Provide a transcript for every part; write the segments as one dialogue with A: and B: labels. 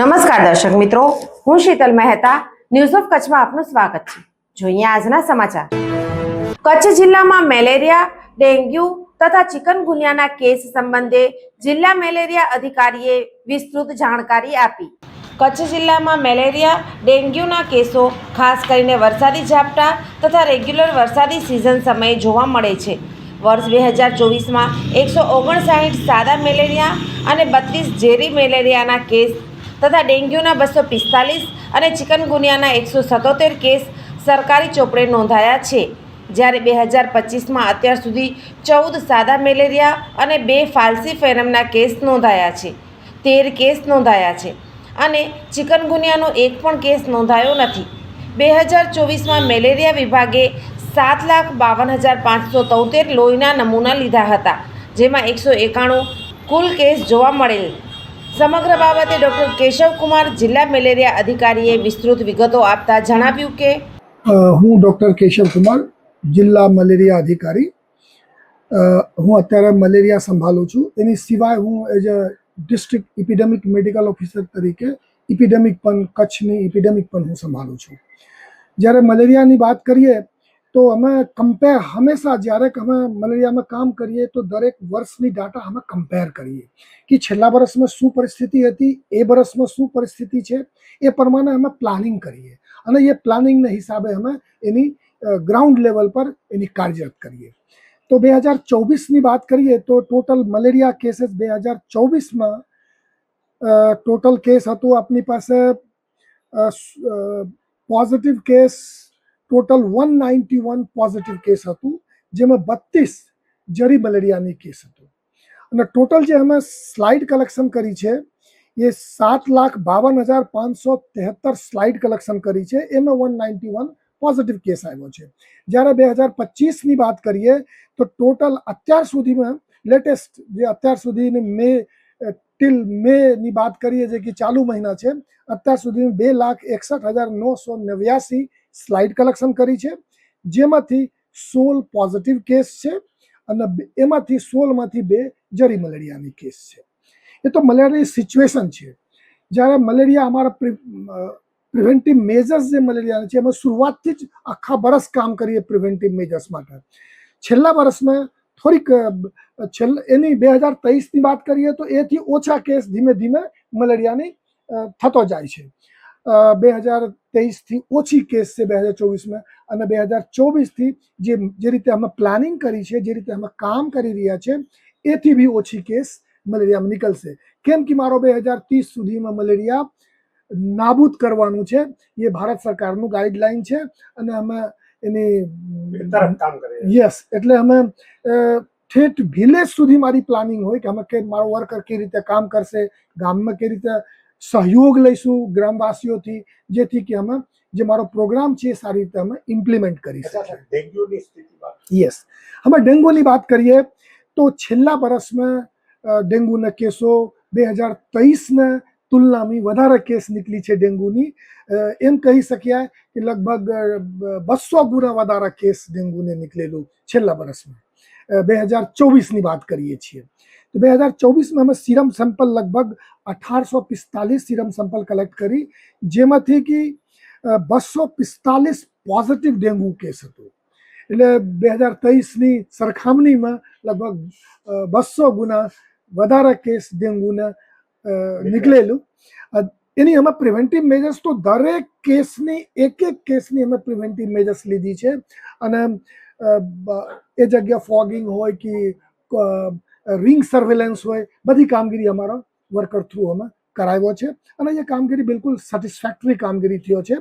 A: નમસ્કાર દર્શક મિત્રો, હું શીતલ મહેતા ન્યૂઝ ઓફ કચ્છમાં આપનું સ્વાગત છે. જોઈએ આજના સમાચાર. કચ્છ જિલ્લામાં મેલેરિયા, ડેન્ગ્યુ તથા ચિકનગુનિયાના કેસ સંબંધે જિલ્લા મેલેરિયા અધિકારીએ વિસ્તૃત જાણકારી આપી. કચ્છ જિલ્લામાં મેલેરિયા, ડેન્ગ્યુના કેસો, ખાસ કરીને વરસાદી ઝાપટા તથા રેગ્યુલર વરસાદી સિઝન સમયે જોવા મળે છે. વર્ષ બે હજાર ચોવીસમાં એકસો ઓગણસાઠ સાદા મેલેરિયા અને બત્રીસ ઝેરી મેલેરિયાના કેસ તથા ડેન્ગ્યુના બસો પિસ્તાલીસ અને ચિકનગુનિયાના એકસો સત્તોતેર કેસ સરકારી ચોપડે નોંધાયા છે. જ્યારે બે હજાર પચીસમાં અત્યાર સુધી ચૌદ સાદા મેલેરિયા અને બે ફાલ્સીફેરમના કેસ નોંધાયા છે. તેર કેસ નોંધાયા છે અને ચિકનગુનિયાનો એક પણ કેસ નોંધાયો નથી. બે હજાર ચોવીસમાં મેલેરિયા વિભાગે સાત લાખ બાવન હજાર પાંચસો તોતેર લોહીના નમૂના લીધા હતા, જેમાં એકસો એકાણું કુલ કેસ જોવા મળેલ સમગ્ર બાબતે ડૉક્ટર કેશવકુમાર જિલ્લા મેલેરિયા અધિકારીએ વિસ્તૃત વિગતો આપતા જણાવ્યું કે
B: હું ડૉક્ટર કેશવકુમાર જિલ્લા મલેરિયા અધિકારી. હું અત્યારે મલેરિયા સંભાળું છું. એની સિવાય હું as a district epidemic medical officer તરીકે ઇપિડેમિક પણ કચ્છની ઇપિડેમિક પણ હું સંભાળું છું. જ્યારે મલેરિયાની વાત કરીએ તો અમે કમ્પેર હંમેશા જ્યારે અમે મલેરિયામાં કામ કરીએ તો દરેક વર્ષની ડાટા અમે કમ્પેર કરીએ. કે છેલ્લા વર્ષમાં શું પરિસ્થિતિ હતી, એ વર્ષમાં શું પરિસ્થિતિ છે, એ પ્રમાણે અમે પ્લાનિંગ કરીએ. અને એ પ્લાનિંગના હિસાબે અમે એની ગ્રાઉન્ડ લેવલ પર એની કાર્યરત કરીએ. તો બે હજાર ચોવીસની વાત કરીએ તો ટોટલ મલેરિયા કેસીસ બે હજાર ચોવીસમાં ટોટલ કેસ હતો આપની પાસે positive case total one ninety one positive case હતું, જેમાં બત્રીસ જરી મલેરિયાની કેસ હતું. અને ટોટલ જે અમે સ્લાઇડ કલેક્શન કરી છે, એ સાત લાખ બાવન હજાર પાંચસો તેહત્તર સ્લાઇડ કલેક્શન કરી છે એમાં one ninety one positive case આવ્યો છે. જ્યારે બે હજાર પચીસની વાત કરીએ, તો ટોટલ અત્યાર સુધીમાં લેટેસ્ટ જે અત્યાર સુધીની મે ટિલ મેની વાત કરીએ જે કે ચાલુ મહિના છે, અત્યાર સુધી બે લાખ એકસઠ હજાર નવસો નેવ્યાસી સ્લાઇડ કલેક્શન કરી છે, જેમાંથી સોળ પોઝિટિવ કેસ છે અને એમાંથી સોળમાંથી બે જરી મલેરિયાની કેસ છે. એ તો મલેરિયાની સિચ્યુએશન છે. જ્યારે મલેરિયા અમારા પ્રિવેન્ટિવ મેજર્સ જે મલેરિયાના છે, એમાં શરૂઆતથી જ આખા વર્ષ કામ કરીએ પ્રિવેન્ટિવ મેજર્સ માટે. છેલ્લા વર્ષમાં થોડીક છેલ્લા એની બે હજાર તેવીસની વાત કરીએ તો એથી ઓછા કેસ ધીમે ધીમે મલેરિયાની થતો જાય છે. બે હજાર તેવીસથી ઓછી કેસ છે બે હજાર ચોવીસમાં અને બે હજાર ચોવીસથી જે જે રીતે અમે પ્લાનિંગ કરી છે જે રીતે અમે કામ કરી રહ્યા છે એથી બી ઓછી કેસ મલેરિયામાં નીકળશે. કેમ કે મારો બે હજાર ત્રીસ સુધીમાં મલેરિયા નાબૂદ કરવાનું છે એ ભારત સરકારનું ગાઈડલાઈન છે અને અમે એની
C: કામ
B: યસ એટલે અમે ઠેઠ વિલેજ સુધી મારી પ્લાનિંગ હોય કે અમે કે મારો વર્કર કેવી રીતે કામ કરશે ગામમાં કેવી રીતે સહયોગ લઈશું ગ્રામવાસીઓથી જેથી કે અમે જે મારો પ્રોગ્રામ છે એ સારી રીતે અમે ઇમ્પ્લિમેન્ટ કરી શકીએ.
C: ડેન્ગ્યુની
B: યસ અમે ડેન્ગુની વાત કરીએ તો છેલ્લા વર્ષમાં ડેન્ગ્યુના કેસો બે હજાર તેવીસના તુલનામાં વધારે કેસ નીકળી છે ડેન્ગુની એમ કહી શક્યા કે લગભગ બસો ગુણા વધારે કેસ ડેન્ગુને નીકળેલું છેલ્લા વર્ષમાં. બે હજાર ચોવીસની વાત કરીએ છીએ. તો બે હજાર ચોવીસમાં અમે સિરમ સેમ્પલ લગભગ અઢારસો પિસ્તાલીસ સિરમ સેમ્પલ કલેક્ટ કરી જેમાંથી કે બસો પિસ્તાલીસ પોઝિટિવ ડેન્ગુ કેસ હતો. એટલે બે હજાર તેવીસની સરખામણીમાં લગભગ બસો ગુના વધારે કેસ ડેન્ગુના નીકળેલું. એની અમે પ્રિવેન્ટિવ મેજર્સ તો દરેક કેસની એક એક કેસની અમે પ્રિવેન્ટિવ મેજર્સ લીધી છે. અને એ જગ્યા ફોગિંગ હોય કે રિંગ સર્વેલન્સ હોય, બધી કામગીરી અમારા વર્કર થ્રુ અમે કરાવ્યો છે. અને એ કામગીરી બિલકુલ સેટિસ્ફેક્ટરી કામગીરી થયો છે.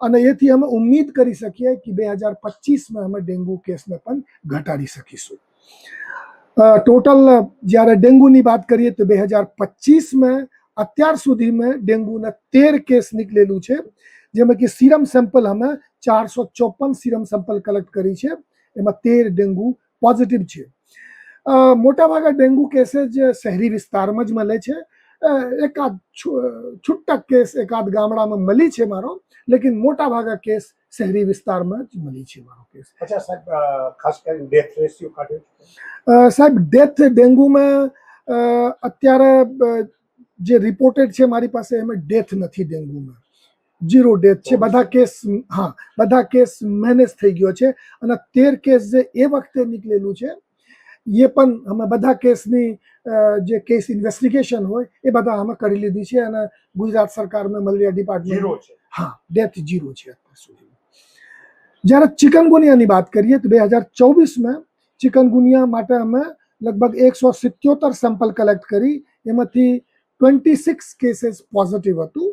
B: અને એથી અમે ઉમ્મીદ કરી શકીએ કે બે હજાર પચીસમાં અમે ડેન્ગુ કેસને પણ ઘટાડી શકીશું. ટોટલ જ્યારે ડેન્ગુની વાત કરીએ તો બે હજાર પચીસમાં અત્યાર સુધીમાં ડેન્ગુના તેર કેસ નીકળેલું છે. જેમાં કે સિરમ સેમ્પલ અમે ચારસો ચોપન સિરમ સેમ્પલ કલેક્ટ કરી છે. એમાં તેર ડેન્ગુ પોઝિટિવ છે. અ, મોટાભાગના ડેન્ગુ કેसेस શહેરી વિસ્તારમાં જ મળે છે. એકાદ છૂટક કેસ એકાદ ગામડામાં મળી છે મારો લેકિન મોટા ભાગે કેસ શહેરી વિસ્તારમાં જ મળી છે મારો કેસ.
C: અચ્છા સાહેબ ખાસ કરીને ડેથ રેશિયો કાઢ્યો
B: સાહેબ ડેથ ડેન્ગુમાં અત્યારે જે રિપોર્ટેડ છે મારી પાસે એમાં ડેથ નથી ડેન્ગ્યુમાં જીરો ડેથ છે. બધા કેસ હા બધા કેસ મેનેજ થઈ ગયો છે. અને તેર કેસ જે એ વખતે નીકળેલું છે એ પણ અમે બધા કેસની જે કેસ ઇન્વેસ્ટિગેશન હોય એ બધા અમે કરી લીધી છે અને ગુજરાત સરકારમાં મલેરિયા ડિપાર્ટમેન્ટ હા ડેથ જીરો છે અત્યાર સુધી જ્યારે ચિકનગુનિયાની વાત કરીએ તો બે હજાર ચોવીસમાં ચિકનગુનિયા માટે અમે લગભગ એકસો સિત્યોતેર સેમ્પલ કલેક્ટ કરી એમાંથી ટ્વેન્ટી સિક્સ કેસીસ પોઝિટિવ હતું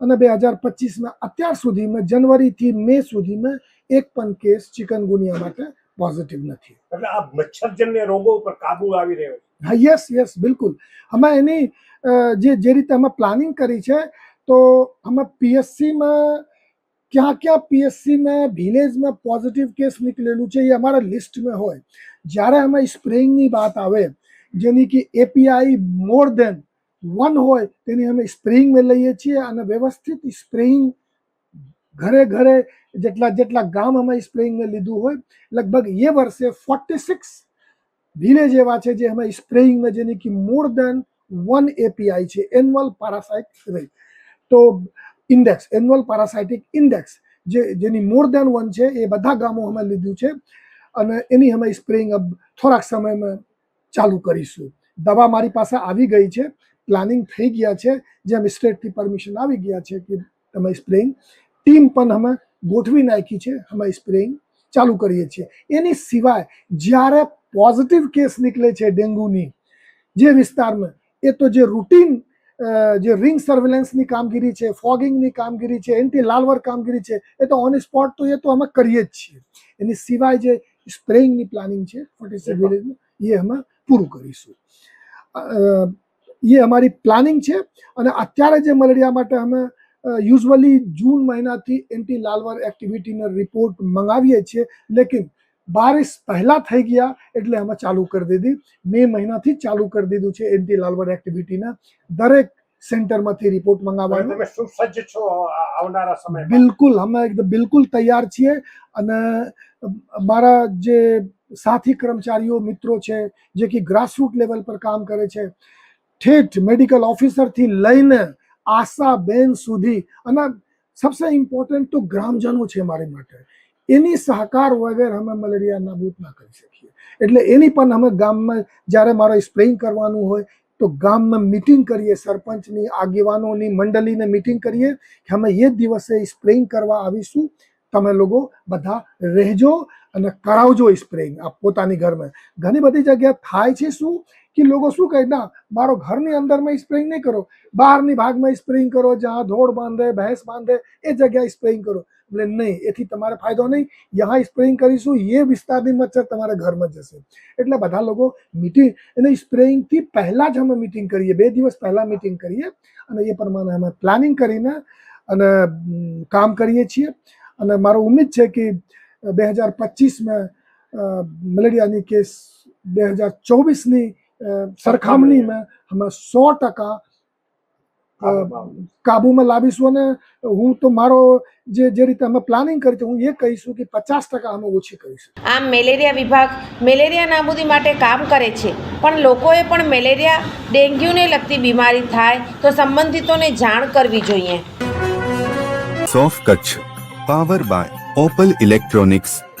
B: અને બે હજાર પચીસમાં અત્યાર સુધીમાં જનવરીથી મે સુધીમાં એક પણ કેસ ચિકનગુનિયા માટે પોઝિટિવ નથી.
C: એટલે આ મચ્છરજન્ય રોગો ઉપર કાબુ આવી રહ્યો છે.
B: હા યસ યસ બિલકુલ. અમે એની જે જે રીતે અમે પ્લાનિંગ કરી છે તો અમે પીએસસીમાં ક્યાં ક્યાં પીએસસીમાં વિલેજમાં પોઝિટિવ કેસ નીકળેલું છે એ અમારા લિસ્ટમાં હોય. જ્યારે અમે સ્પ્રેઇંગની વાત આવે જેની કે એપીઆઈ મોર દેન વન હોય તેની અમે સ્પ્રેઇંગમાં લઈએ છીએ અને વ્યવસ્થિત સ્પ્રેઇંગ ઘરે ઘરે જેટલા જેટલા ગામ અમે સ્પ્રેઇંગને લીધું હોય, લગભગ એ વર્ષે ફોર્ટી સિક્સ વિલેજ એવા છે જે અમે સ્પ્રેઇંગમાં જેની કે મોર દેન વન એપીઆઈ છે એન્યુઅલ પારાસાઇટ રેટ તો ઇન્ડેક્સ એન્યુઅલ પારાસાઇટિક ઇન્ડેક્સ જે, જેની મોર દેન વન છે, એ બધા ગામો અમે લીધું છે. અને એની અમે સ્પ્રેઇંગ થોડાક સમયમાં ચાલુ કરીશું. દવા મારી પાસે આવી ગઈ છે પ્લાનિંગ થઈ ગયા છે જેમ સ્ટેટથી પરમિશન આવી ગયા છે કે તમે સ્પ્રેઇંગ ટીમ પણ અમે ગોઠવી નાખી છે અમે સ્પ્રેઇંગ ચાલુ કરીએ છીએ. એની સિવાય જ્યારે પોઝિટિવ કેસ નીકળે છે ડેન્ગ્યુની જે વિસ્તારમાં એ તો જે રૂટીન જે રિંગ સર્વેલન્સની કામગીરી છે ફોગિંગની કામગીરી છે એન્ટી લાલવર કામગીરી છે એ તો ઓન સ્પોટ તો એ તો અમે કરીએ જ છીએ. એની સિવાય જે સ્પ્રેઇંગની પ્લાનિંગ છે ફોર્ટી વિલેજમાં એ અમે પૂરું કરીશું. એ અમારી પ્લાનિંગ છે અને અત્યારે જે મલેરિયા માટે અમે યુઝવલી જૂન મહિનાથી એન્ટી લાલવર એક્ટિવિટીનો રિપોર્ટ મંગાવીએ છીએ લેકિન બારિશ પહેલા થઈ ગયા એટલે અમે ચાલુ કરી દીધી. મે મહિનાથી ચાલુ કરી દીધું છે એન્ટી લાલવર એક્ટિવિટીના દરેક સેન્ટરમાંથી રિપોર્ટ મંગાવવાનો
C: તમે સુસજ્જ છો આવનારા સમય
B: બિલકુલ અમે એકદમ બિલકુલ તૈયાર છીએ. અને મારા જે સાથી કર્મચારીઓ મિત્રો છે જે કે ગ્રાસરૂટ લેવલ પર કામ કરે છે ઠેઠ મેડિકલ ઓફિસરથી લઈને આશા બેન સુધી. અને સબસે ઇમ્પોર્ટન્ટ તો ગ્રામજનો છે મારી માટે. એની સહકાર વગર અમે મલેરિયા નાબૂદ ના કરી શકીએ. એટલે એની પણ અમે ગામમાં જ્યારે મારે સ્પ્રેઇંગ કરવાનું હોય, તો ગામમાં મિટિંગ કરીએ, સરપંચની, આગેવાનોની, મંડળીને મિટિંગ કરીએ, કે અમે એ દિવસે સ્પ્રેઇંગ કરવા આવીશું. તમે લોકો બધા રહેજો અને કરાવજો સ્પ્રેઇંગ આ પોતાની ઘરમાં. ઘણી બધી જગ્યા થાય છે શું? કે લોકો શું કહે, ના, મારો ઘરની અંદરમાં સ્પ્રેઇંગ નહીં કરો. બહારની ભાગમાં સ્પ્રેઇંગ કરો, જ્યાં ધોળ બાંધે, ભેંસ બાંધે, એ જગ્યાએ સ્પ્રેઇંગ કરો. એટલે નહીં, એથી તમારે ફાયદો નહીં. યહાં સ્પ્રેઇંગ કરીશું, એ વિસ્તારની મચ્છર તમારા ઘરમાં જશે. એટલે બધા લોકો મિટિંગ એને સ્પ્રેઇંગથી પહેલાં જ અમે મિટિંગ કરીએ. બે દિવસ પહેલાં મિટિંગ કરીએ અને એ પ્રમાણે અમે પ્લાનિંગ કરીને અને કામ કરીએ છીએ. અને મારો ઉમ્મીદ છે કે બે હજાર પચીસમાં મલેરિયાની કેસ બે હજાર ચોવીસની સરખામણીમાં અમે સો ટકા કાબુમાં લાવીશું અને હું તો મારો જે જે રીતે અમે પ્લાનિંગ કરી છે હું એ કહીશું કે પચાસ ટકા અમે ઓછી કરીશું.
A: આમ મેલેરિયા વિભાગ મેલેરિયા નાબૂદી માટે કામ કરે છે પણ લોકોએ પણ મેલેરિયા ડેન્ગ્યુને લગતી બીમારી થાય તો સંબંધિતોને જાણ કરવી જોઈએ.
D: સોફ Kutch power by Opal electronics